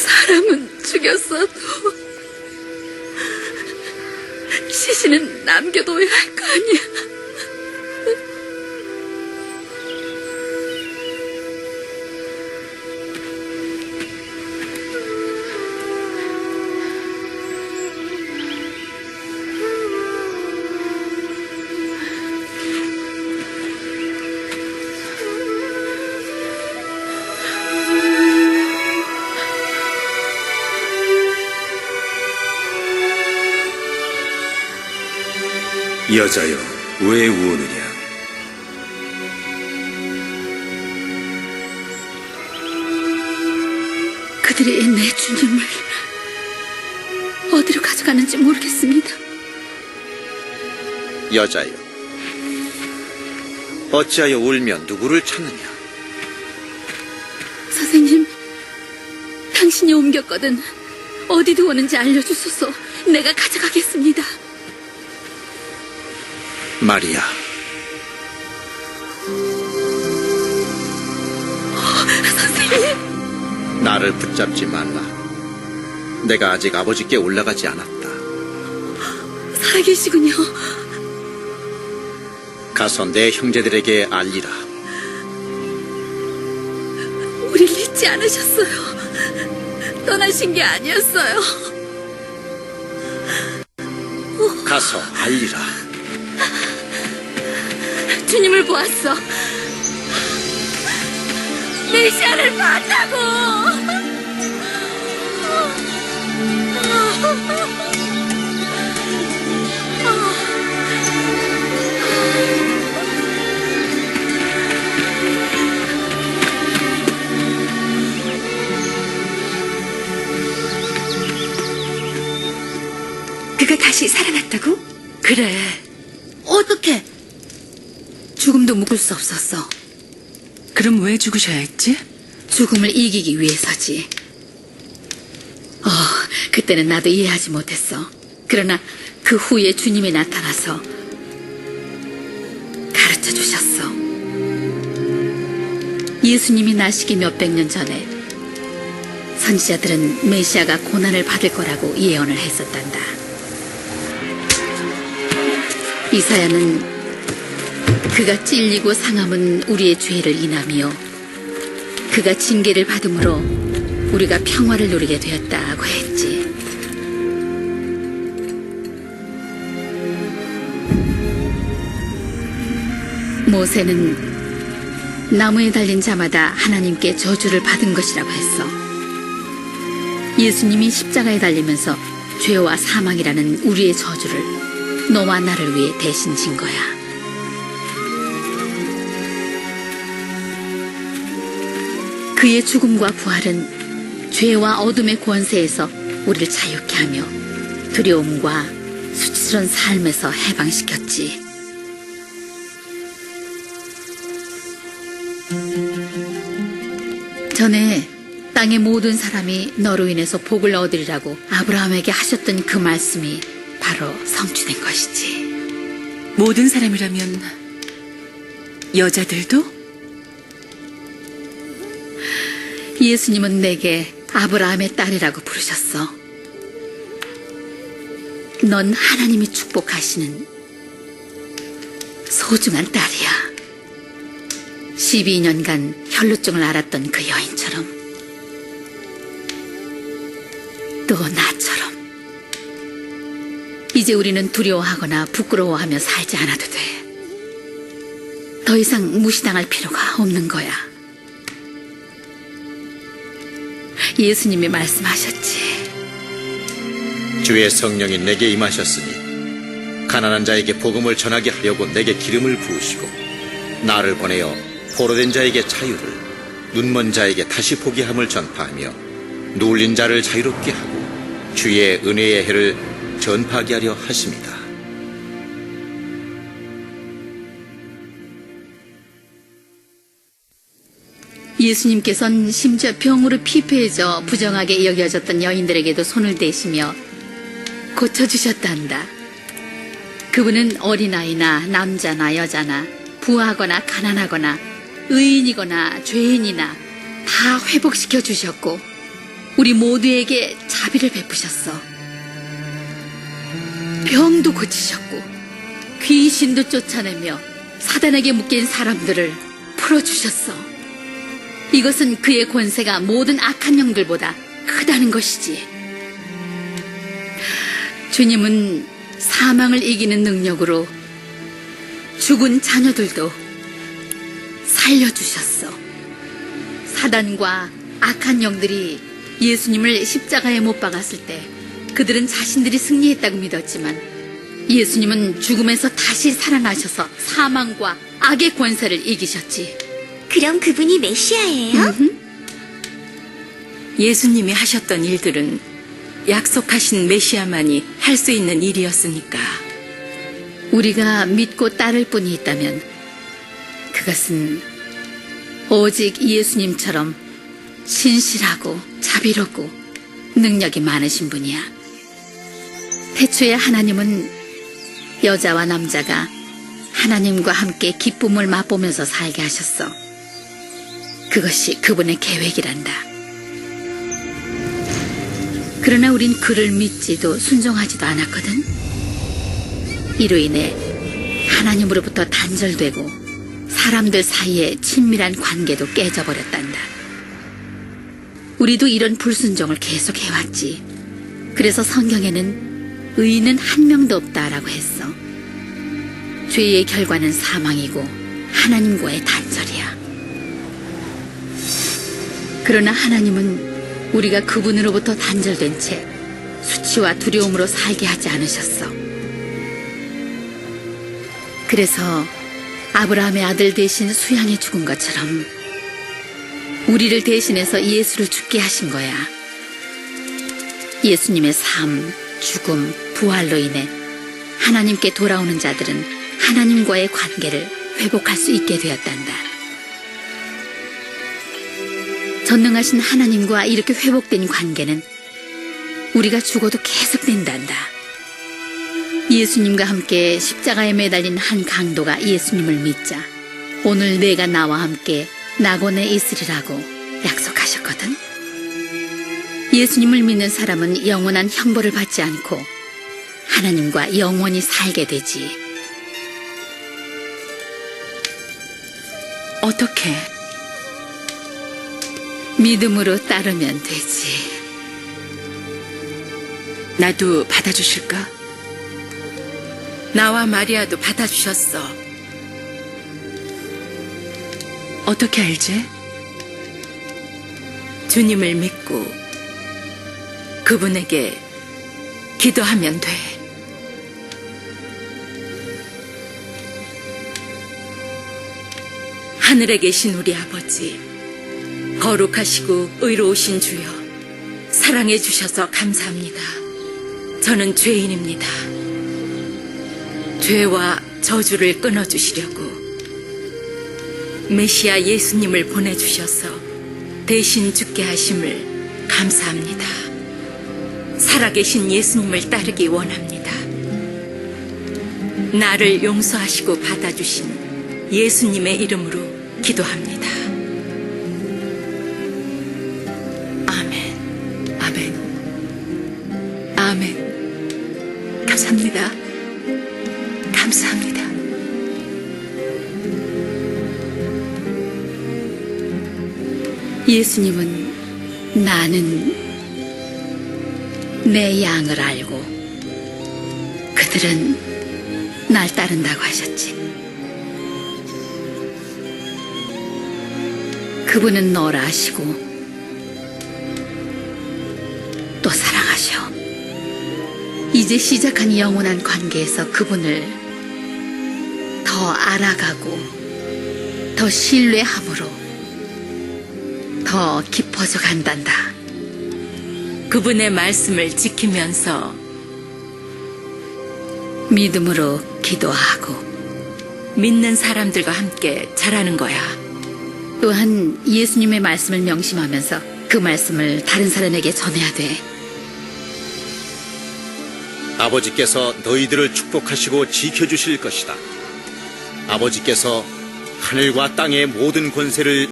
사람은 죽였어도 시신은 남겨둬야 할 거 아니야. 여자여 왜 우느냐 그들이 내 주님을 어디로 가져가는지 모르겠습니다. 여자여, 어찌하여 울며 누구를 찾느냐? 선생님, 당신이 옮겼거든 어디 두었는지 알려주소서. 내가 가져가겠습니다. 마리아, 선생님, 나를 붙잡지 말라. 내가 아직 아버지께 올라가지 않았다. 살아계시군요. 가서 내 형제들에게 알리라. 우릴 잊지 않으셨어요. 떠나신 게 아니었어요. 가서 알리라. 주님을 보았어. 메시아를 봤다고. 그가 다시 살아났다고? 그래. 죽음도 묵을 수 없었어. 그럼 왜 죽으셔야 했지? 죽음을 이기기 위해서지. 어, 그때는 나도 이해하지 못했어. 그러나 그 후에 주님이 나타나서 가르쳐 주셨어. 예수님이 나시기 몇백 년 전에 선지자들은 메시아가 고난을 받을 거라고 예언을 했었단다. 이사야는 그가 찔리고 상함은 우리의 죄를 인하며 그가 징계를 받음으로 우리가 평화를 누리게 되었다고 했지. 모세는 나무에 달린 자마다 하나님께 저주를 받은 것이라고 했어. 예수님이 십자가에 달리면서 죄와 사망이라는 우리의 저주를 너와 나를 위해 대신 진 거야. 그의 죽음과 부활은 죄와 어둠의 권세에서 우리를 자유케 하며 두려움과 수치스러운 삶에서 해방시켰지. 전에 땅의 모든 사람이 너로 인해서 복을 얻으리라고 아브라함에게 하셨던 그 말씀이 바로 성취된 것이지. 모든 사람이라면 여자들도? 예수님은 내게 아브라함의 딸이라고 부르셨어. 넌 하나님이 축복하시는 소중한 딸이야. 12년간 혈루증을 앓았던 그 여인처럼. 또 나처럼. 이제 우리는 두려워하거나 부끄러워하며 살지 않아도 돼. 더 이상 무시당할 필요가 없는 거야. 예수님이 말씀하셨지. 주의 성령이 내게 임하셨으니 가난한 자에게 복음을 전하게 하려고 내게 기름을 부으시고 나를 보내어 포로된 자에게 자유를 눈먼 자에게 다시 보게 함을 전파하며 누울린 자를 자유롭게 하고 주의 은혜의 해를 전파하게 하려 하십니다. 예수님께서는 심지어 병으로 피폐해져 부정하게 여겨졌던 여인들에게도 손을 대시며 고쳐주셨단다. 그분은 어린아이나 남자나 여자나 부하거나 가난하거나 의인이거나 죄인이나 다 회복시켜 주셨고 우리 모두에게 자비를 베푸셨어. 병도 고치셨고 귀신도 쫓아내며 사단에게 묶인 사람들을 풀어주셨어. 이것은 그의 권세가 모든 악한 영들보다 크다는 것이지. 주님은 사망을 이기는 능력으로 죽은 자녀들도 살려주셨어. 사단과 악한 영들이 예수님을 십자가에 못 박았을 때 그들은 자신들이 승리했다고 믿었지만 예수님은 죽음에서 다시 살아나셔서 사망과 악의 권세를 이기셨지. 그럼 그분이 메시아예요? 예수님이 하셨던 일들은 약속하신 메시아만이 할 수 있는 일이었으니까. 우리가 믿고 따를 뿐이 있다면 그것은 오직 예수님처럼 신실하고 자비롭고 능력이 많으신 분이야. 태초에 하나님은 여자와 남자가 하나님과 함께 기쁨을 맛보면서 살게 하셨어. 그것이 그분의 계획이란다. 그러나 우린 그를 믿지도 순종하지도 않았거든. 이로 인해 하나님으로부터 단절되고 사람들 사이에 친밀한 관계도 깨져버렸단다. 우리도 이런 불순종을 계속 해왔지. 그래서 성경에는 의인은 한 명도 없다라고 했어. 죄의 결과는 사망이고 하나님과의 단절이야. 그러나 하나님은 우리가 그분으로부터 단절된 채 수치와 두려움으로 살게 하지 않으셨어. 그래서 아브라함의 아들 대신 수양해 죽은 것처럼 우리를 대신해서 예수를 죽게 하신 거야. 예수님의 삶, 죽음, 부활로 인해 하나님께 돌아오는 자들은 하나님과의 관계를 회복할 수 있게 되었단다. 전능하신 하나님과 이렇게 회복된 관계는 우리가 죽어도 계속된단다. 예수님과 함께 십자가에 매달린 한 강도가 예수님을 믿자 오늘 내가 나와 함께 낙원에 있으리라고 약속하셨거든. 예수님을 믿는 사람은 영원한 형벌을 받지 않고 하나님과 영원히 살게 되지. 어떻게? 믿음으로 따르면 되지. 나도 받아주실까? 나와 마리아도 받아주셨어. 어떻게 알지? 주님을 믿고 그분에게 기도하면 돼. 하늘에 계신 우리 아버지, 거룩하시고 의로우신 주여, 사랑해 주셔서 감사합니다. 저는 죄인입니다. 죄와 저주를 끊어주시려고 메시아 예수님을 보내주셔서 대신 죽게 하심을 감사합니다. 살아계신 예수님을 따르기 원합니다. 나를 용서하시고 받아주신 예수님의 이름으로 기도합니다. 아멘. 감사합니다. 감사합니다. 예수님은 나는 내 양을 알고 그들은 날 따른다고 하셨지. 그분은 너라 하시고 이제 시작한 영원한 관계에서 그분을 더 알아가고 더 신뢰함으로 더 깊어져 간단다. 그분의 말씀을 지키면서 믿음으로 기도하고 믿는 사람들과 함께 자라는 거야. 또한 예수님의 말씀을 명심하면서 그 말씀을 다른 사람에게 전해야 돼. 아버지께서 너희들을 축복하시고 지켜주실 것이다. 아버지께서 하늘과 땅의 모든 권세를